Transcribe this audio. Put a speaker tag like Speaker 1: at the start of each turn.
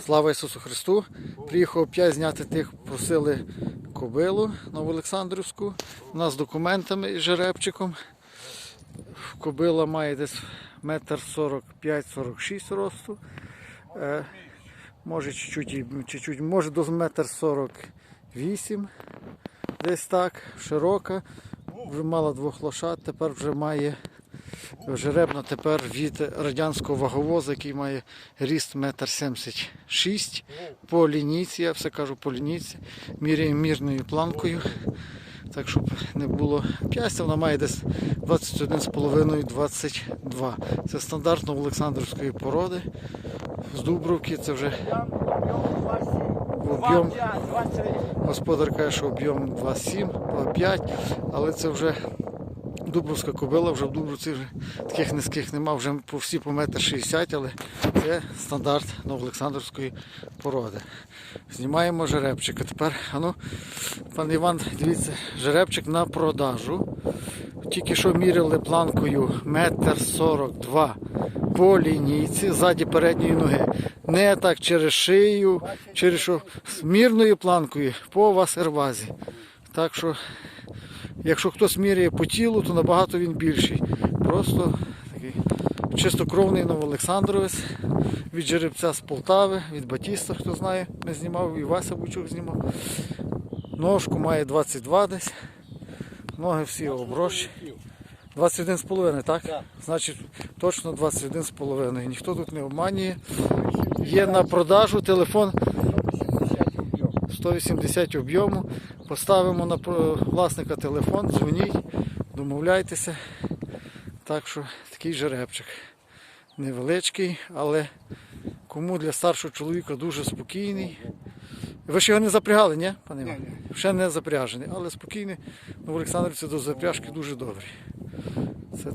Speaker 1: Слава Ісусу Христу! Приїхав опять зняти тих, просили кобилу Новоолександрівську. У нас з документами і жеребчиком. Кобила має десь метр 45-46 росту. Е, може чуть-чуть, чуть-чуть, може до метр 48. Десь так, широка. Вже мала двох лошад, тепер вже має жеребна тепер від радянського ваговоза, який має ріст 1,76 м по лінійці, я все кажу по лінійці, міряємо мірною планкою. Так, щоб не було п'ястя, вона має десь 21,5-22. Це стандартно Олександрівської породи. З Дубровки це вже об'єм. Господар каже, що об'єм 2,7, 2,5, але це вже Дубровська кобила, вже в Дубровці таких низьких нема, вже по всі по метр 60, але це стандарт Новоолександрівської породи. Знімаємо жеребчика. Тепер, ану, пан Іван, дивіться, жеребчик на продажу. Тільки що міряли планкою метр 42 по лінійці ззаді передньої ноги. Не так через шию, через що мірною планкою по васервазі. Так що Якщо хтось міряє по тілу, то набагато він більший. Просто такий чистокровний Новоолександровець від жеребця з Полтави, від Батіста, хто знає, не знімав, і Вася Бучук знімав. Ножку має 22 десь. Ноги всі оброщі. 21,5, так?
Speaker 2: Так.
Speaker 1: Значить, точно 21,5. Ніхто тут не обманює. Є на продажу телефон 180 об'єму. Поставимо на власника телефон, дзвоніть, домовляйтеся. Так що такий жеребчик. Невеличкий, але кому для старшого чоловіка дуже спокійний. Ви ж його не запрягали, ні, пане Іван? Ще не запряжений, але спокійний. Ну, в Олександрівці до запряжки дуже добрий. Це